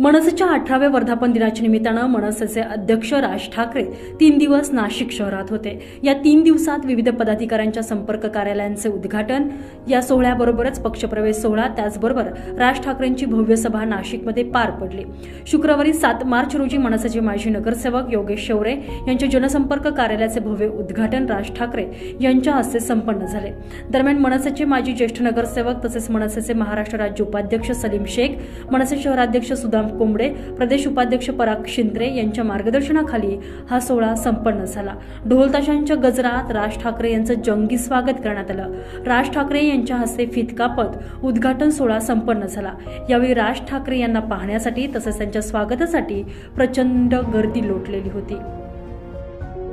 मनसेच्या अठराव्या वर्धापन दिनाच्या निमित्तानं मनसेचे अध्यक्ष राज ठाकरे तीन दिवस नाशिक शहरात होते. या तीन दिवसात विविध पदाधिकाऱ्यांच्या संपर्क कार्यालयांचे उद्घाटन या सोहळ्याबरोबरच पक्षप्रवेश सोहळा त्याचबरोबर राज ठाकरेंची भव्य सभा नाशिकमध्ये पार पडली. शुक्रवारी सात मार्च रोजी मनसेचे माजी नगरसेवक योगेश शौरे यांच्या जनसंपर्क कार्यालयाचे भव्य उद्घाटन राज ठाकरे यांच्या हस्ते संपन्न झाले. दरम्यान मनसेचे माजी ज्येष्ठ नगरसेवक तसेच मनसेचे महाराष्ट्र राज्य उपाध्यक्ष सलीम शेख मनसे शहराध्यक्ष सुदाम कोंबडे प्रदेश उपाध्यक्ष पराग शिंद्रे यांच्या मार्गदर्शनाखाली हा सोहळा संपन्न झाला. ढोलताशांच्या गजरात राज ठाकरे यांचं जंगी स्वागत करण्यात आलं. राज ठाकरे यांच्या हस्ते फितकापत उद्घाटन सोहळा संपन्न झाला. यावेळी राज ठाकरे यांना पाहण्यासाठी तसेच त्यांच्या स्वागतासाठी प्रचंड गर्दी लोटलेली होती.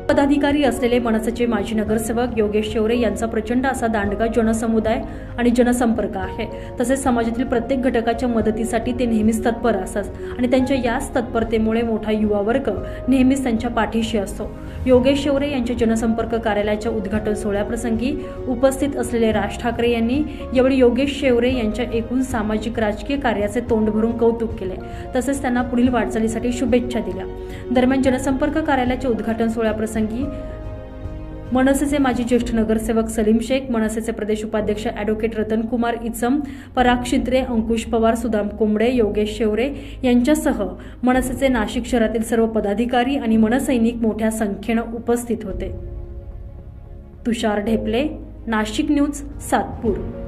पदाधिकारी असलेले मनसेचे माजी नगरसेवक योगेश शेवरे यांचा प्रचंड असा दांडगा जनसमुदाय आणि जनसंपर्क आहे. तसेच समाजातील प्रत्येक घटकाच्या मदतीसाठी ते नेहमीच तत्पर असतात आणि त्यांच्या याच तत्परतेमुळे मोठा युवा वर्ग नेहमीच त्यांच्या पाठीशी असतो. योगेश शेवरे यांच्या जनसंपर्क कार्यालयाच्या उद्घाटन सोहळ्याप्रसंगी उपस्थित असलेले राज ठाकरे यांनी यावेळी योगेश शेवरे यांच्या एकूण सामाजिक राजकीय कार्याचे तोंड भरून कौतुक केले. तसेच त्यांना पुढील वाटचालीसाठी शुभेच्छा दिल्या. दरम्यान जनसंपर्क कार्यालयाच्या उद्घाटन सोहळ्याप्रसंगी मनसेचे माजी ज्येष्ठ नगरसेवक सलीम शेख मनसेचे प्रदेश उपाध्यक्ष अॅडव्होकेट रतनकुमार इचम पराग शिंद्रे अंकुश पवार सुदाम कोंबडे योगेश शेवरे यांच्यासह मनसेचे नाशिक शहरातील सर्व पदाधिकारी आणि मनसैनिक मोठ्या संख्येनं उपस्थित होते. तुषार ढेपले नाशिक न्यूज सातपूर.